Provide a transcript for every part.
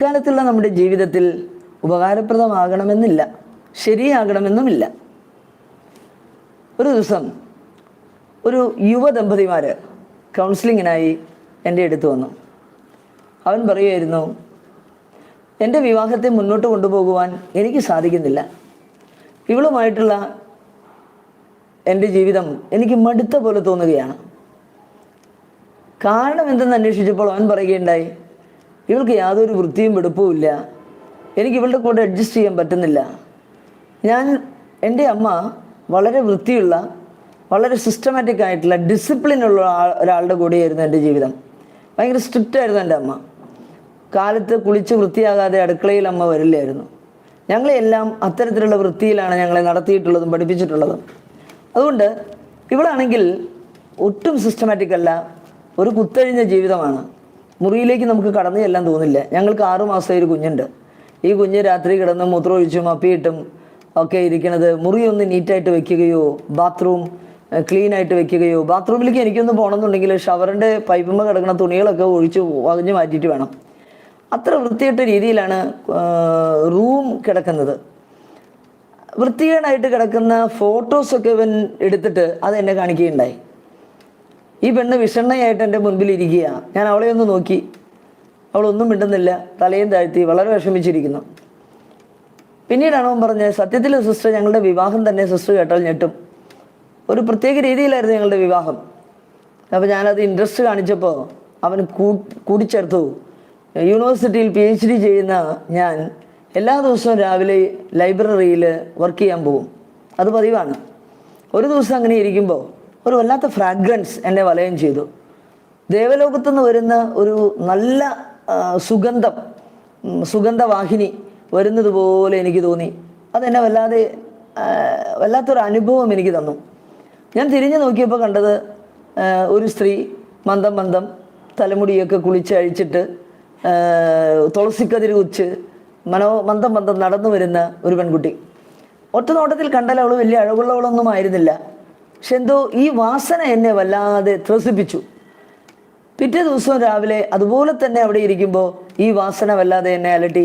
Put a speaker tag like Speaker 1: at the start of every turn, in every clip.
Speaker 1: ഇക്കാലത്തുള്ള നമ്മുടെ ജീവിതത്തിൽ ഉപകാരപ്രദമാകണമെന്നില്ല ശരിയാകണമെന്നുമില്ല. ഒരു ദിവസം ഒരു യുവ ദമ്പതിമാർ കൗൺസിലിങ്ങിനായി എന്റെ അടുത്ത് വന്നു. അവൻ പറയുമായിരുന്നു എന്റെ വിവാഹത്തെ മുന്നോട്ട് കൊണ്ടുപോകുവാൻ എനിക്ക് സാധിക്കുന്നില്ല. ഇവളുമായിട്ടുള്ള എന്റെ ജീവിതം എനിക്ക് മടുത്ത പോലെ തോന്നുകയാണ്. കാരണം എന്തെന്ന് അന്വേഷിച്ചപ്പോൾ അവൻ പറയുകയുണ്ടായി ഇവൾക്ക് യാതൊരു വൃത്തിയും വെടുപ്പും ഇല്ല. എനിക്ക് ഇവളുടെ കൂടെ അഡ്ജസ്റ്റ് ചെയ്യാൻ പറ്റുന്നില്ല. ഞാൻ എന്റെ അമ്മ വളരെ വൃത്തിയുള്ള വളരെ സിസ്റ്റമാറ്റിക് ആയിട്ടുള്ള ഡിസിപ്ലിനുള്ള ആ- ഒരാളുടെ കൂടെയായിരുന്നു എന്റെ ജീവിതം. ഭയങ്കര സ്ട്രിക്റ്റ് ആയിരുന്നു എന്റെ അമ്മ. കാലത്ത് കുളിച്ച് വൃത്തിയാകാതെ അടുക്കളയിൽ അമ്മ വരില്ലായിരുന്നു. ഞങ്ങളെല്ലാം അത്തരത്തിലുള്ള വൃത്തിയിലാണ് ഞങ്ങളെ നടത്തിയിട്ടുള്ളതും പഠിപ്പിച്ചിട്ടുള്ളതും. അതുകൊണ്ട് ഇവളാണെങ്കിൽ ഒട്ടും സിസ്റ്റമാറ്റിക് അല്ല ഒരു കുത്തഴിഞ്ഞ ജീവിതമാണ്. മുറിയിലേക്ക് നമുക്ക് കടന്നു ചെല്ലാൻ തോന്നില്ല. ഞങ്ങൾക്ക് ആറു മാസത്തെ ഒരു കുഞ്ഞുണ്ട്. ഈ കുഞ്ഞ് രാത്രി കിടന്ന് മൂത്രമൊഴിച്ചും അപ്പിയിട്ടും ഒക്കെ ഇരിക്കുന്നത് മുറി ഒന്ന് നീറ്റായിട്ട് വെക്കുകയോ ബാത്റൂം ക്ലീൻ ആയിട്ട് വെക്കുകയോ ബാത്റൂമിലേക്ക് എനിക്കൊന്ന് പോകണമെന്നുണ്ടെങ്കിൽ ഷവറിന്റെ പൈപ്പുമ്പോൾ കിടക്കുന്ന തുണികളൊക്കെ ഒഴിച്ച് വകഞ്ഞ് മാറ്റിയിട്ട് വേണം. അത്ര വൃത്തികെട്ട രീതിയിലാണ് റൂം കിടക്കുന്നത്. വൃത്തികേടായിട്ട് കിടക്കുന്ന ഫോട്ടോസൊക്കെ ഇവൻ എടുത്തിട്ട് അത് എന്നെ കാണിക്കുകയുണ്ടായി. ഈ പെണ്ണ് വിഷണ്ണയായിട്ട് എന്റെ മുൻപിൽ ഇരിക്കുക ഞാൻ അവളെ ഒന്ന് നോക്കി. അവളൊന്നും മിണ്ടുന്നില്ല. തലയും താഴ്ത്തി വളരെ വിഷമിച്ചിരിക്കുന്നു. പിന്നീടാണ് അവൻ പറഞ്ഞത് സത്യത്തിൽ സിസ്റ്റർ ഞങ്ങളുടെ വിവാഹം തന്നെ സിസ്റ്റർ കേട്ടാൽ ഞെട്ടും. ഒരു പ്രത്യേക രീതിയിലായിരുന്നു ഞങ്ങളുടെ വിവാഹം. അപ്പോൾ ഞാനത് ഇൻട്രസ്റ്റ് കാണിച്ചപ്പോൾ അവൻ കൂടിച്ചേർത്തു. യൂണിവേഴ്സിറ്റിയിൽ പി എച്ച് ഡി ചെയ്യുന്ന ഞാൻ എല്ലാ ദിവസവും രാവിലെ ലൈബ്രറിയിൽ വർക്ക് ചെയ്യാൻ പോകും അത് പതിവാണ്. ഒരു ദിവസം അങ്ങനെ ഇരിക്കുമ്പോൾ ഒരു വല്ലാത്ത ഫ്രാഗ്രൻസ് എന്നെ വലയം ചെയ്തു. ദേവലോകത്തു നിന്ന് വരുന്ന ഒരു നല്ല സുഗന്ധം സുഗന്ധവാഹിനി വരുന്നത് പോലെ എനിക്ക് തോന്നി. അതെന്നെ വല്ലാതെ വല്ലാത്തൊരു അനുഭവം എനിക്ക് തന്നു. ഞാൻ തിരിഞ്ഞു നോക്കിയപ്പോൾ കണ്ടത് ഒരു സ്ത്രീ മന്ദം മന്ദം തലമുടിയൊക്കെ കുളിച്ച് അഴിച്ചിട്ട് തുളസിക്കതിരി കുച്ച് മനോ മന്ദം മന്ദം നടന്നു വരുന്ന ഒരു പെൺകുട്ടി. ഒറ്റ നോട്ടത്തിൽ കണ്ടാൽ അവൾ വലിയ അഴകുള്ളവളൊന്നും ആയിരുന്നില്ല. പക്ഷെ എന്തോ ഈ വാസന എന്നെ വല്ലാതെ ത്രസിപ്പിച്ചു. പിറ്റേ ദിവസം രാവിലെ അതുപോലെ തന്നെ അവിടെ ഇരിക്കുമ്പോൾ ഈ വാസന വല്ലാതെ എന്നെ അലട്ടി.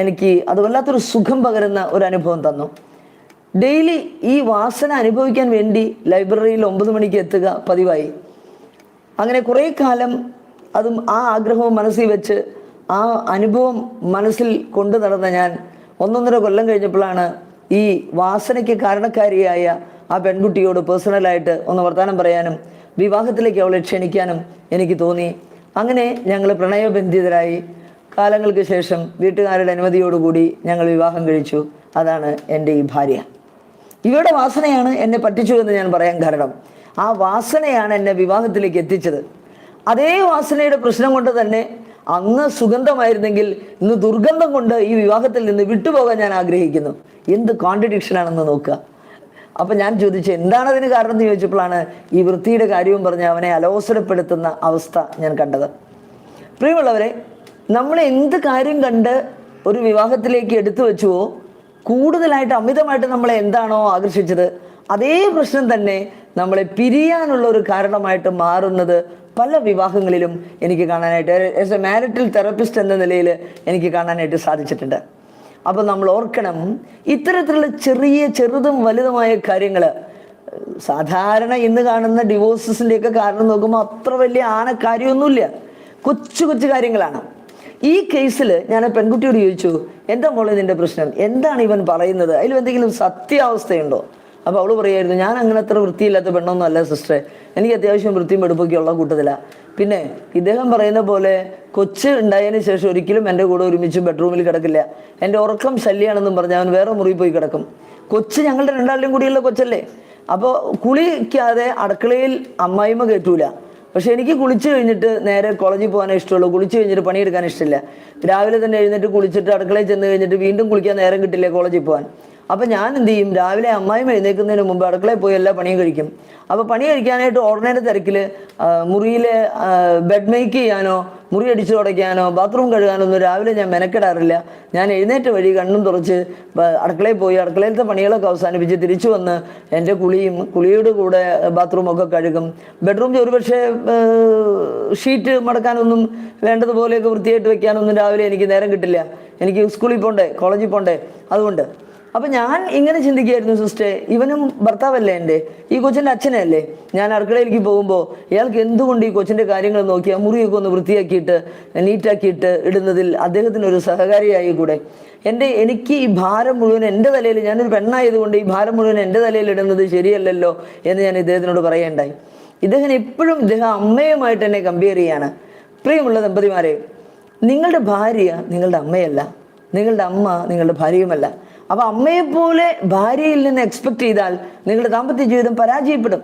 Speaker 1: എനിക്ക് അത് വല്ലാത്തൊരു സുഖം പകരുന്ന ഒരു അനുഭവം തന്നു. ഡെയിലി ഈ വാസന അനുഭവിക്കാൻ വേണ്ടി ലൈബ്രറിയിൽ ഒമ്പത് മണിക്ക് എത്തുക പതിവായി. അങ്ങനെ കുറേ കാലം അതും ആ ആഗ്രഹവും മനസ്സിൽ വെച്ച് ആ അനുഭവം മനസ്സിൽ കൊണ്ടു നടന്ന ഞാൻ ഒന്നൊന്നര കൊല്ലം കഴിഞ്ഞപ്പോഴാണ് ഈ വാസനയ്ക്ക് കാരണക്കാരിയായ ആ പെൺകുട്ടിയോട് പേഴ്സണലായിട്ട് ഒന്ന് വർത്തമാനം പറയാനും വിവാഹത്തിലേക്ക് അവളെ ക്ഷണിക്കാനും എനിക്ക് തോന്നി. അങ്ങനെ ഞങ്ങൾ പ്രണയബന്ധിതരായി. കാലങ്ങൾക്ക് ശേഷം വീട്ടുകാരുടെ അനുമതിയോടുകൂടി ഞങ്ങൾ വിവാഹം കഴിച്ചു. അതാണ് എന്റെ ഈ ഭാര്യ. ഇവരുടെ വാസനയാണ് എന്നെ പറ്റിച്ചു എന്ന് ഞാൻ പറയാൻ കാരണം. ആ വാസനയാണ് എന്നെ വിവാഹത്തിലേക്ക് എത്തിച്ചത്. അതേ വാസനയുടെ പ്രശ്നം കൊണ്ട് തന്നെ അങ്ങ് സുഗന്ധമായിരുന്നെങ്കിൽ ഇന്ന് ദുർഗന്ധം കൊണ്ട് ഈ വിവാഹത്തിൽ നിന്ന് വിട്ടുപോകാൻ ഞാൻ ആഗ്രഹിക്കുന്നു. എന്ത് കോൺട്രഡിക്ഷൻ ആണെന്ന് നോക്കുക. അപ്പൊ ഞാൻ ചോദിച്ചു എന്താണ് അതിന് കാരണം എന്ന് ചോദിച്ചപ്പോഴാണ് ഈ വൃത്തിയുടെ കാര്യവും പറഞ്ഞ് അവനെ അലോസരപ്പെടുത്തുന്ന അവസ്ഥ ഞാൻ കണ്ടത്. പ്രിയമുള്ളവരെ നമ്മൾ എന്ത് കാര്യം കണ്ട് ഒരു വിവാഹത്തിലേക്ക് എടുത്തു വെച്ചുവോ കൂടുതലായിട്ട് അമിതമായിട്ട് നമ്മളെ എന്താണോ ആകർഷിച്ചത് അതേ പ്രശ്നം തന്നെ നമ്മളെ പിരിയാനുള്ള ഒരു കാരണമായിട്ട് മാറുന്നത് പല വിവാഹങ്ങളിലും എനിക്ക് കാണാനായിട്ട് ആസ് എ മാരിറ്റൽ തെറപ്പിസ്റ്റ് എന്ന നിലയിൽ എനിക്ക് കാണാനായിട്ട് സാധിച്ചിട്ടുണ്ട്. അപ്പോൾ നമ്മൾ ഓർക്കണം ഇത്തരത്തിലുള്ള ചെറിയ ചെറുതും വലുതുമായ കാര്യങ്ങൾ സാധാരണ ഇന്ന് കാണുന്ന ഡിവോഴ്സസിന്റെയൊക്കെ കാരണം നോക്കുമ്പോൾ അത്ര വലിയ ആന കാര്യമൊന്നുമില്ല കൊച്ചു കൊച്ചു കാര്യങ്ങളാണ്. ഈ കേസിൽ ഞാൻ പെൺകുട്ടിയോട് ചോദിച്ചു എന്താ മോളെ നിന്റെ പ്രശ്നം? എന്താണ് ഇവൻ പറയുന്നത്? അതിൽ എന്തെങ്കിലും സത്യാവസ്ഥയുണ്ടോ? അപ്പോൾ അവൾ പറയായിരുന്നു ഞാൻ അങ്ങനെ അത്ര വൃത്തിയില്ലാത്ത പെണ്ണൊന്നും അല്ല സിസ്റ്ററെ എനിക്ക് അത്യാവശ്യം വൃത്തിയും എടുപ്പൊക്കെ ഉള്ള കൂട്ടത്തിലാണ് പിന്നെ ഇദ്ദേഹം പറയുന്ന പോലെ കൊച്ച് ഉണ്ടായതിനു ശേഷം ഒരിക്കലും എന്റെ കൂടെ ഒരുമിച്ച് ബെഡ്റൂമിൽ കിടക്കില്ല. എന്റെ ഉറക്കം ശല്യമാണെന്നും പറഞ്ഞ് അവൻ വേറെ മുറിയിൽ പോയി കിടക്കും. കൊച്ച് ഞങ്ങളുടെ രണ്ടാളിലും കൂടിയുള്ള കൊച്ചല്ലേ? അപ്പോൾ കുളിക്കാതെ അടുക്കളയിൽ അമ്മായിമ്മ കയറ്റൂല പക്ഷെ എനിക്ക് കുളിച്ച് കഴിഞ്ഞിട്ട് നേരെ കോളേജിൽ പോകാനേ ഇഷ്ടമുള്ളൂ. കുളിച്ച് കഴിഞ്ഞിട്ട് പണിയെടുക്കാൻ ഇഷ്ടമില്ല. രാവിലെ തന്നെ എഴുന്നേറ്റ് കുളിച്ചിട്ട് അടുക്കളയിൽ ചെന്ന് കഴിഞ്ഞിട്ട് വീണ്ടും കുളിക്കാൻ നേരം കിട്ടില്ല കോളേജിൽ പോകാൻ. അപ്പം ഞാൻ എന്ത് ചെയ്യും? രാവിലെ അമ്മായിമ്മ എഴുന്നേൽക്കുന്നതിന് മുമ്പ് അടുക്കളയിൽ പോയി എല്ലാ പണിയും കഴിക്കും. അപ്പോൾ പണി കഴിക്കാനായിട്ട് ഓർഡിനറി തിരക്കിൽ മുറിയിൽ ബെഡ് മേക്ക് ചെയ്യാനോ മുറി അടിച്ചു തുടയ്ക്കാനോ ബാത്റൂം കഴുകാനോ ഒന്നും രാവിലെ ഞാൻ മെനക്കെടാറില്ല. ഞാൻ എഴുന്നേറ്റ് വഴി കണ്ണും തുറച്ച് അടുക്കളയിൽ പോയി അടുക്കളയിലത്തെ പണികളൊക്കെ അവസാനിപ്പിച്ച് തിരിച്ചു വന്ന് എന്റെ കുളിയും കുളിയുടെ കൂടെ ബാത്റൂം ഒക്കെ കഴുകും. ബെഡ്റൂമിൽ ഒരുപക്ഷെ ഷീറ്റ് മടക്കാനൊന്നും വേണ്ടതുപോലെയൊക്കെ വൃത്തിയായിട്ട് വെക്കാനൊന്നും രാവിലെ എനിക്ക് നേരം കിട്ടില്ല. എനിക്ക് സ്കൂളിൽ പോണ്ടേ കോളേജിൽ പോണ്ടേ? അതുകൊണ്ട് അപ്പം ഞാൻ ഇങ്ങനെ ചിന്തിക്കുകയായിരുന്നു സിസ്റ്റേ ഇവനും ഭർത്താവല്ലേ എന്റെ? ഈ കൊച്ചിന്റെ അച്ഛനല്ലേ ഞാൻ അടുക്കളയിലേക്ക് പോകുമ്പോൾ ഇയാൾക്ക് എന്തുകൊണ്ട് ഈ കൊച്ചിന്റെ കാര്യങ്ങൾ നോക്കിയാൽ മുറിയൊക്കെ ഒന്ന് വൃത്തിയാക്കിയിട്ട് നീറ്റാക്കിയിട്ട് ഇടുന്നതിൽ അദ്ദേഹത്തിന് ഒരു സഹകാരിയായി കൂടെ? എന്റെ എനിക്ക് ഈ ഭാരം മുഴുവൻ എന്റെ തലയിൽ ഞാനൊരു പെണ്ണായതുകൊണ്ട് ഈ ഭാരം മുഴുവൻ എന്റെ തലയിൽ ഇടുന്നത് ശരിയല്ലല്ലോ എന്ന് ഞാൻ ഇദ്ദേഹത്തിനോട് പറയേണ്ടായി. ഇദ്ദേഹം എപ്പോഴും ഇദ്ദേഹം അമ്മയുമായിട്ട് എന്നെ കമ്പയർ ചെയ്യാണ്. പ്രിയമുള്ള ദമ്പതിമാരെ നിങ്ങളുടെ ഭാര്യ നിങ്ങളുടെ അമ്മയല്ല. നിങ്ങളുടെ അമ്മ നിങ്ങളുടെ ഭാര്യയുമല്ല. അപ്പൊ അമ്മയെപ്പോലെ ഭാര്യയിൽ നിന്ന് എക്സ്പെക്ട് ചെയ്താൽ നിങ്ങളുടെ ദാമ്പത്യ ജീവിതം പരാജയപ്പെടും.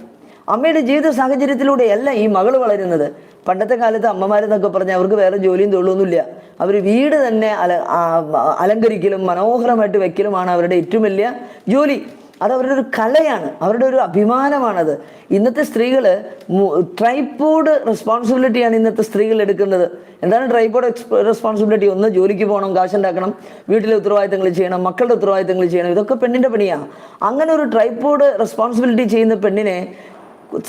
Speaker 1: അമ്മയുടെ ജീവിത സാഹചര്യത്തിലൂടെയല്ല ഈ മകൾ വളരുന്നത്. പണ്ടത്തെ കാലത്ത് അമ്മമാരെന്നൊക്കെ പറഞ്ഞാൽ അവർക്ക് വേറെ ജോലിയും തൊഴിലൊന്നുമില്ല. അവർ വീട് തന്നെ അല അലങ്കരിക്കലും മനോഹരമായിട്ട് വെക്കലുമാണ് അവരുടെ ഏറ്റവും വലിയ ജോലി. അത് അവരുടെ ഒരു കലയാണ് അവരുടെ ഒരു അഭിമാനമാണത്. ഇന്നത്തെ സ്ത്രീകൾ ട്രൈപ്പോഡ് റെസ്പോൺസിബിലിറ്റിയാണ് ഇന്നത്തെ സ്ത്രീകൾ എടുക്കുന്നത്. എന്താണ് ട്രൈപോഡ് റെസ്പോൺസിബിലിറ്റി ഒന്ന് ജോലിക്ക് പോകണം കാശുണ്ടാക്കണം വീട്ടിലെ ഉത്തരവാദിത്തങ്ങൾ ചെയ്യണം മക്കളുടെ ഉത്തരവാദിത്തങ്ങൾ ചെയ്യണം ഇതൊക്കെ പെണ്ണിന്റെ പണിയാണ് അങ്ങനെ ഒരു ട്രൈപോഡ് റെസ്പോൺസിബിലിറ്റി ചെയ്യുന്ന പെണ്ണിനെ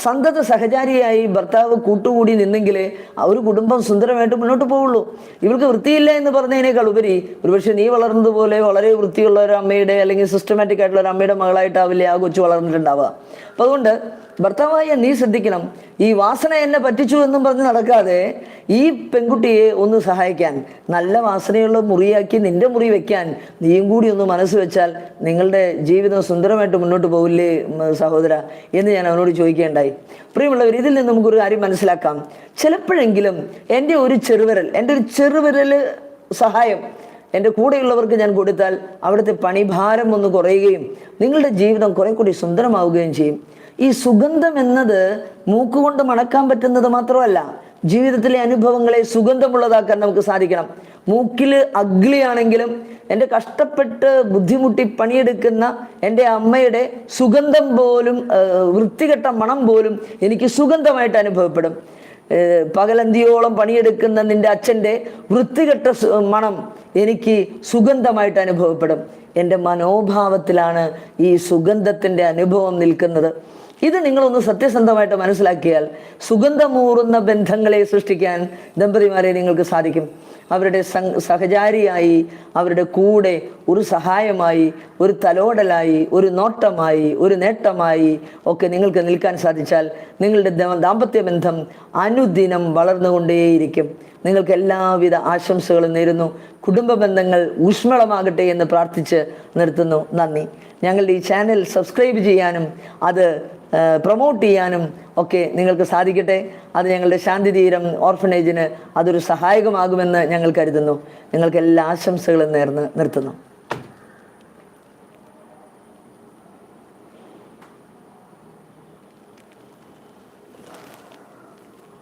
Speaker 1: സന്തത സഹചാരിയായി ഭർത്താവ് കൂട്ടുകൂടി നിന്നെങ്കിലേ ആ ഒരു കുടുംബം സുന്ദരമായിട്ട് മുന്നോട്ട് പോവുള്ളൂ. ഇവൾക്ക് വൃത്തിയില്ല എന്ന് പറഞ്ഞതിനേക്കാൾ ഉപരി ഒരുപക്ഷെ നീ വളർന്നതുപോലെ വളരെ വൃത്തിയുള്ള ഒരു അമ്മയുടെ അല്ലെങ്കിൽ സിസ്റ്റമാറ്റിക് ആയിട്ടുള്ള ഒരു അമ്മയുടെ മകളായിട്ടാവില്ലേ ആ കൊച്ചു വളർന്നിട്ടുണ്ടാവുക. അപ്പം അതുകൊണ്ട് ഭർത്താവായ നീ ശ്രദ്ധിക്കണം. ഈ വാസന എന്നെ പറ്റിച്ചു എന്നും പറഞ്ഞ് നടക്കാതെ ഈ പെൺകുട്ടിയെ ഒന്ന് സഹായിക്കാൻ നല്ല വാസനയുള്ള മുറിയാക്കി നിന്റെ മുറി വെക്കാൻ നീയും കൂടി ഒന്ന് മനസ്സ് വെച്ചാൽ നിങ്ങളുടെ ജീവിതം സുന്ദരമായിട്ട് മുന്നോട്ട് പോകില്ലേ സഹോദര എന്ന് ഞാൻ അവനോട് ചോദിക്കേണ്ടായി. പ്രിയമുള്ളവർ ഇതിൽ നിന്ന് നമുക്കൊരു കാര്യം മനസ്സിലാക്കാം. ചിലപ്പോഴെങ്കിലും എന്റെ ഒരു ചെറുവിരൽ എന്റെ ഒരു ചെറുവിരൽ സഹായം എന്റെ കൂടെയുള്ളവർക്ക് ഞാൻ കൊടുത്താൽ അവിടുത്തെ പണിഭാരം ഒന്ന് കുറയുകയും നിങ്ങളുടെ ജീവിതം കുറെ കൂടി സുന്ദരമാവുകയും ചെയ്യും. ഈ സുഗന്ധം എന്നത് മൂക്കുകൊണ്ട് മണക്കാൻ പറ്റുന്നത് മാത്രമല്ല ജീവിതത്തിലെ അനുഭവങ്ങളെ സുഗന്ധമുള്ളതാക്കാൻ നമുക്ക് സാധിക്കണം. മൂക്കിൽ അഗ്ലിയാണെങ്കിലും എന്റെ കഷ്ടപ്പെട്ട് ബുദ്ധിമുട്ടി പണിയെടുക്കുന്ന എന്റെ അമ്മയുടെ സുഗന്ധം പോലും വൃത്തികെട്ട മണം പോലും എനിക്ക് സുഗന്ധമായിട്ട് അനുഭവപ്പെടും. പകലന്തിയോളം പണിയെടുക്കുന്ന നിന്റെ അച്ഛന്റെ വൃത്തികെട്ട മണം എനിക്ക് സുഗന്ധമായിട്ട് അനുഭവപ്പെടും. എന്റെ മനോഭാവത്തിലാണ് ഈ സുഗന്ധത്തിന്റെ അനുഭവം നിൽക്കുന്നത്. ഇത് നിങ്ങളൊന്ന് സത്യസന്ധമായിട്ട് മനസ്സിലാക്കിയാൽ സുഗന്ധമൂറുന്ന ബന്ധങ്ങളെ സൃഷ്ടിക്കാൻ ദമ്പതിമാരെ നിങ്ങൾക്ക് സാധിക്കും. അവരുടെ സഹചാരിയായി അവരുടെ കൂടെ ഒരു സഹായമായി ഒരു തലോടലായി ഒരു നോട്ടമായി ഒരു നേട്ടമായി ഒക്കെ നിങ്ങൾക്ക് നിൽക്കാൻ സാധിച്ചാൽ നിങ്ങളുടെ ദാമ്പത്യ ബന്ധം അനുദിനം വളർന്നുകൊണ്ടേയിരിക്കും. നിങ്ങൾക്ക് എല്ലാവിധ ആശംസകളും നേരുന്നു. കുടുംബ ബന്ധങ്ങൾ ഊഷ്മളമാകട്ടെ എന്ന് പ്രാർത്ഥിച്ച് നിർത്തുന്നു. നന്ദി. ഞങ്ങളുടെ ഈ ചാനൽ സബ്സ്ക്രൈബ് ചെയ്യാനും അത് പ്രൊമോട്ട് ചെയ്യാനും ഒക്കെ നിങ്ങൾക്ക് സാധിക്കട്ടെ. അത് ഞങ്ങളുടെ ശാന്തിതീരം ഓർഫനേജിന് അതൊരു സഹായകമാകുമെന്ന് ഞങ്ങൾ കരുതുന്നു. നിങ്ങൾക്ക് എല്ലാ ആശംസകളും നേർന്ന് നിർത്തുന്നു.